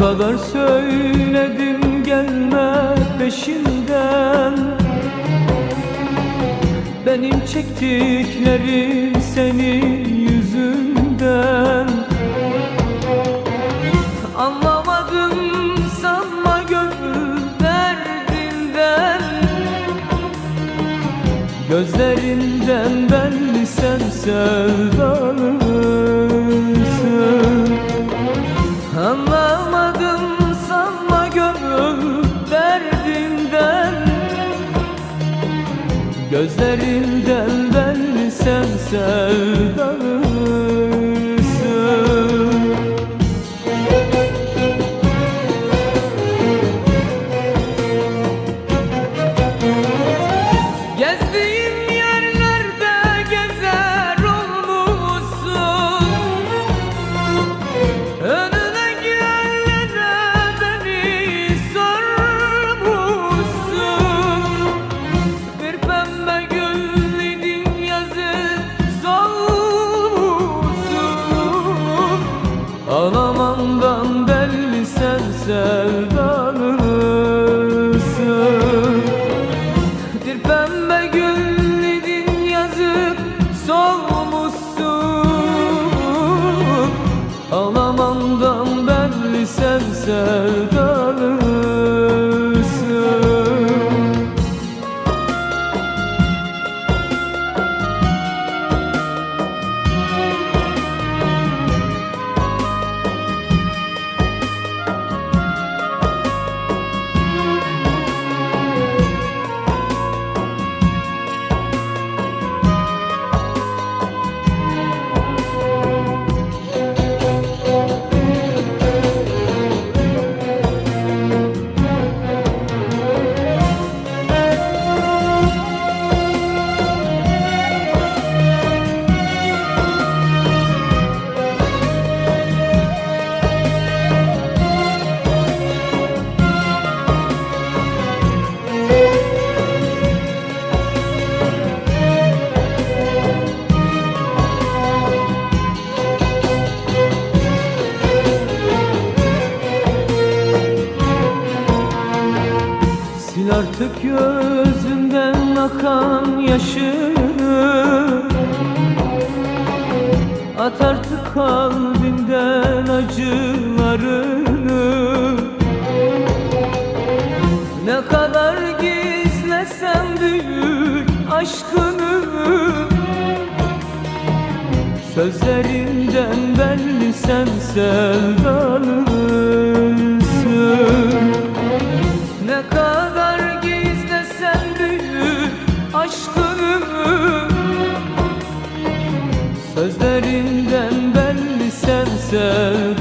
Kadar söyledim gelme peşinden. Benim çektiklerim senin yüzünden. Anlamadım sanma gönül derdinden Gözlerinden belli sen sevdalısın. Anlamadım Gözlerinden belli sen sevdalısın Ağlamandan belli sen sevdalısın gözünden akan yaşını At artık kalbinden acılarını Ne kadar gizlesem büyük aşkını Sözlerinden belli sen sevdalısın sen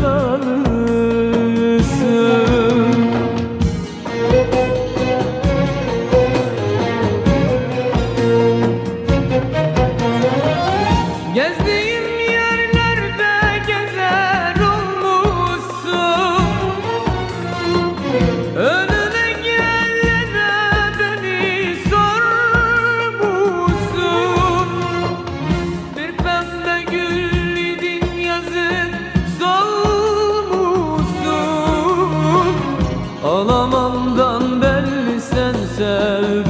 Ağlamandan belli sen sevdalısın.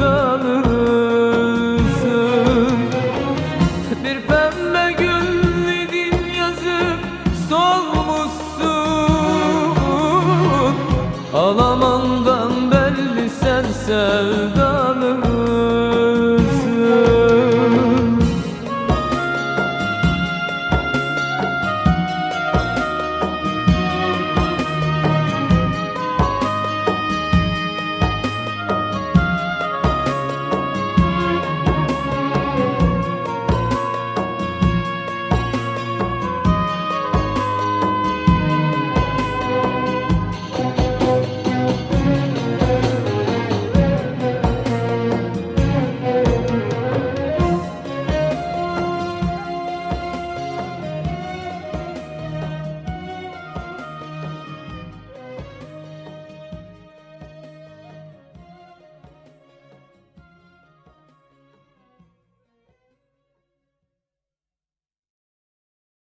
Bir pembe gülledin yazıp solmuşsun. Sevdalısın